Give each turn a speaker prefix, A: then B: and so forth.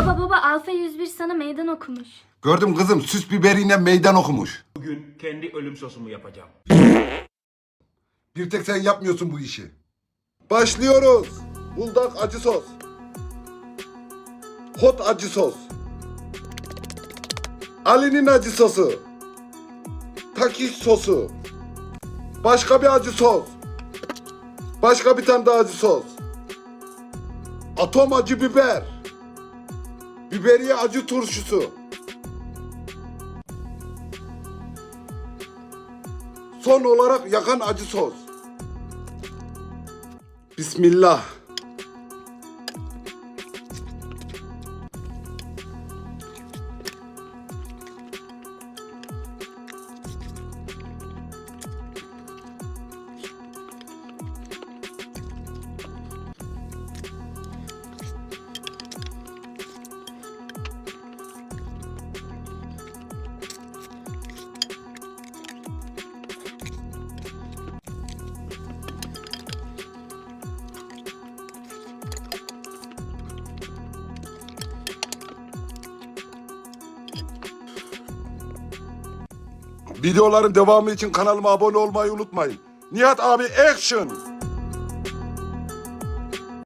A: Baba baba Alfa 101 sana meydan okumuş.
B: Gördüm kızım süs biberiyle meydan okumuş.
C: Bugün kendi ölüm sosumu yapacağım.
B: Bir tek sen yapmıyorsun bu işi. Başlıyoruz. Buldak acı sos. Hot acı sos. Ali'nin acı sosu. Takiş sosu. Başka bir acı sos. Başka bir tane daha acı sos. Atom acı biber. Biberiye acı turşusu. Son olarak yakan acı sos. Bismillah. Videoların devamı için kanalıma abone olmayı unutmayın. Nihat abi action.